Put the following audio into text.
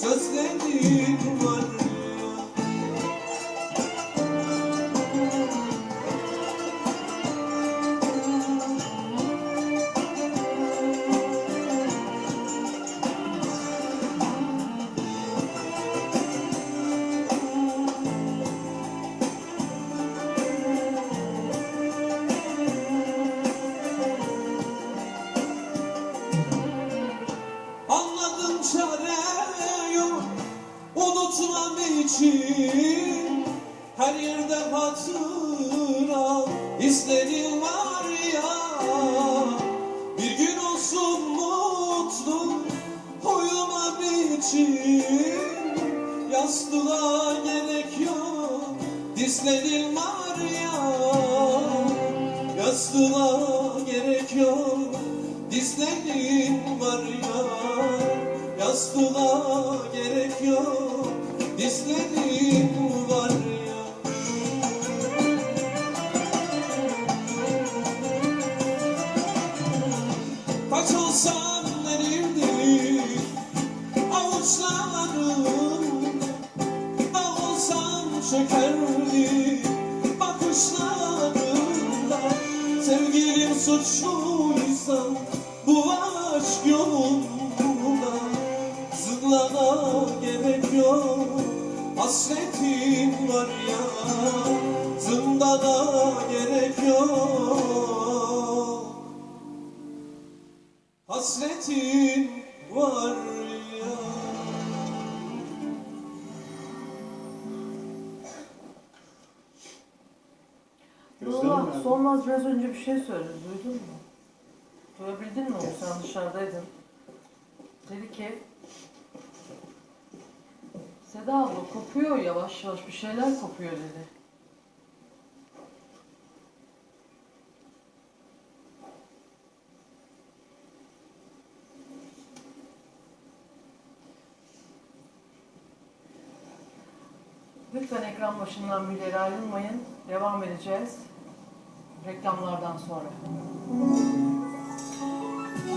sözlerin var. Anladım yok Unutmam için Her yerde hatıra izlerim var ya Bir gün olsun mutlu. Uyumam için Yastığa gerek yok. Dizlerim var ya Yastığa gerek yok. Dizlerin var ya Yastığa gerek yok. Dizlerin var ya. Kaç olsam elimdir Avuçlarım. Dağılsam çökerdi bakışlarında Sevgilim suçluysa bu aşk yolunda yok Hasretin var ya Zindana gerek yok Hasretin var ya Nurullah, Solmaz biraz önce bir şey söyledi, duydun mu? Duyabildin mi onu? Sen dışarıdaydın. Dedi ki, Seda abla kopuyor yavaş yavaş, bir şeyler kopuyor dedi. Lütfen ekran başından bir yere ayrılmayın. Devam edeceğiz. Reklamlardan sonra.